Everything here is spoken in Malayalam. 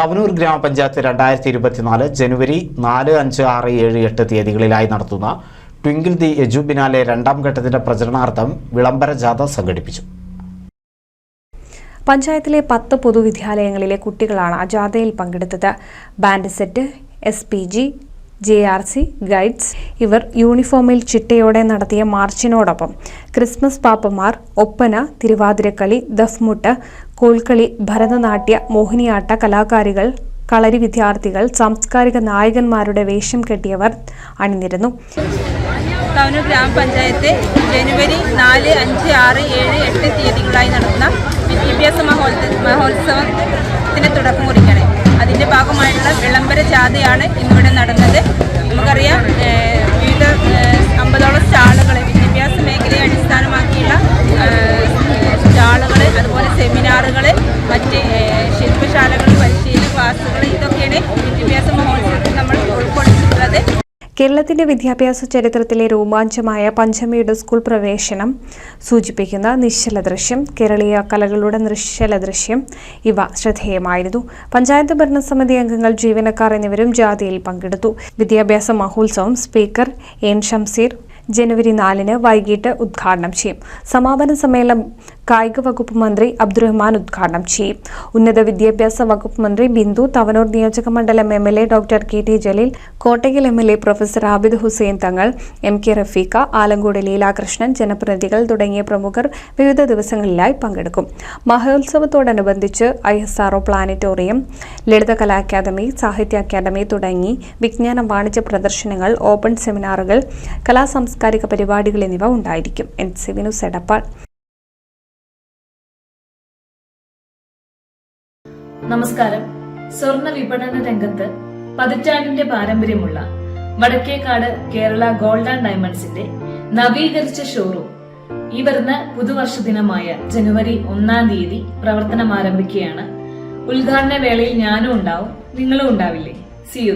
തവനൂർ ഗ്രാമപഞ്ചായത്ത് രണ്ടായിരത്തി ഇരുപത്തിനാല് ജനുവരി നാല് അഞ്ച് ആറ് ഏഴ് എട്ട് തീയതികളിലായി നടത്തുന്ന ട്വിങ്കിൾ ദി എജുബിനാലെ രണ്ടാം ഘട്ടത്തിന്റെ പ്രചരണാർത്ഥം വിളംബര ജാഥ സംഘടിപ്പിച്ചു. പഞ്ചായത്തിലെ പത്ത് പൊതുവിദ്യാലയങ്ങളിലെ കുട്ടികളാണ് ജാഥയിൽ പങ്കെടുത്തത്. Band set S P G J R C guides ഇവർ യൂണിഫോമിൽ ചിട്ടയോടെ നടത്തിയ മാർച്ചിനോടൊപ്പം ക്രിസ്മസ് പാപ്പമാർ ഒപ്പന തിരുവാതിരക്കളി ദഫ്മുട്ട് കോൽക്കളി ഭരതനാട്യ മോഹിനിയാട്ട കലാകാരികൾ കളരി വിദ്യാർത്ഥികൾ സാംസ്കാരിക നായകന്മാരുടെ വേഷം കെട്ടിയവർ അണിനിരുന്നു. തവനൂർ ഗ്രാമപഞ്ചായത്ത് ജനുവരി നാല് അഞ്ച് ആറ് ഏഴ് എട്ട് തീയതികളായി നടത്തുന്ന വിദ്യാഭ്യാസ മഹോത്സവ മഹോത്സവത്തിന് തുടക്കം കുറിക്കണം അതിന്റെ ഭാഗമായിട്ടുള്ള വിളംബര ജാഥയാണ് ഇന്നിവിടെ നടന്നത്. നമുക്കറിയാം വിവിധ അമ്പതോളം സ്റ്റാളുകൾ വിദ്യാഭ്യാസ മേഖലയെ അടിസ്ഥാനമാക്കിയുള്ള സ്റ്റാളുകൾ അതുപോലെ സെമിനാറുകൾ മറ്റ് ശില്പശാലകൾ പരിശീലന ക്ലാസ്സുകൾ ഇതൊക്കെയാണ് വിദ്യാഭ്യാസ ഉൾക്കൊള്ളിച്ചിട്ടുള്ളത് കേരളത്തിന്റെ വിദ്യാഭ്യാസ ചരിത്രത്തിലെ രോമാഞ്ചമായ പഞ്ചമിയുടെ സ്കൂൾ പ്രവേശനം സൂചിപ്പിക്കുന്ന നിശ്ചല ദൃശ്യം കേരളീയ കലകളുടെ നിശ്ചല ദൃശ്യം ഇവ ശ്രദ്ധേയമായിരുന്നു. പഞ്ചായത്ത് ഭരണസമിതി അംഗങ്ങൾ ജീവനക്കാർ എന്നിവരും ജാഥയിൽ പങ്കെടുത്തു. വിദ്യാഭ്യാസ മഹോത്സവം സ്പീക്കർ എൻ. ഷംസീർ ജനുവരി നാലിന് വൈകിട്ട് ഉദ്ഘാടനം ചെയ്യും. സമാപന സമ്മേളനം കായിക വകുപ്പ് മന്ത്രി അബ്ദുറഹ്മാൻ ഉദ്ഘാടനം ചെയ്യും. ഉന്നത വിദ്യാഭ്യാസ വകുപ്പ് മന്ത്രി ബിന്ദു തവനൂർ നിയോജക മണ്ഡലം M L doctor K T Jaleel Kottakkal M L A professor Abid Hussain Thangal M K Rafeeqa Alankode Leelakrishnan ജനപ്രതിനിധികൾ തുടങ്ങിയ പ്രമുഖർ വിവിധ ദിവസങ്ങളിലായി പങ്കെടുക്കും. മഹോത്സവത്തോടനുബന്ധിച്ച് ISRO planetarium Lalithakala academy Sahitya academy തുടങ്ങി വിജ്ഞാന വാണിജ്യ പ്രദർശനങ്ങൾ ഓപ്പൺ സെമിനാറുകൾ കലാ സാംസ്കാരിക പരിപാടികൾ എന്നിവ ഉണ്ടായിരിക്കും. എൻ സി വിനു സെടപ്പാൾ നമസ്കാരം. സ്വർണ വിപണന രംഗത്ത് പതിറ്റാണ്ടിന്റെ പാരമ്പര്യമുള്ള വടക്കേക്കാട് കേരള ഗോൾഡ് ആൻഡ് ഡയമണ്ട്സിന്റെ നവീകരിച്ച ഷോറൂം ഈ വരുന്ന പുതുവർഷ ദിനമായ ജനുവരി ഒന്നാം തീയതി പ്രവർത്തനം ആരംഭിക്കുകയാണ് ഉദ്ഘാടന വേളയിൽ ഞാനും ഉണ്ടാവും നിങ്ങളും ഉണ്ടാവില്ലേ? C U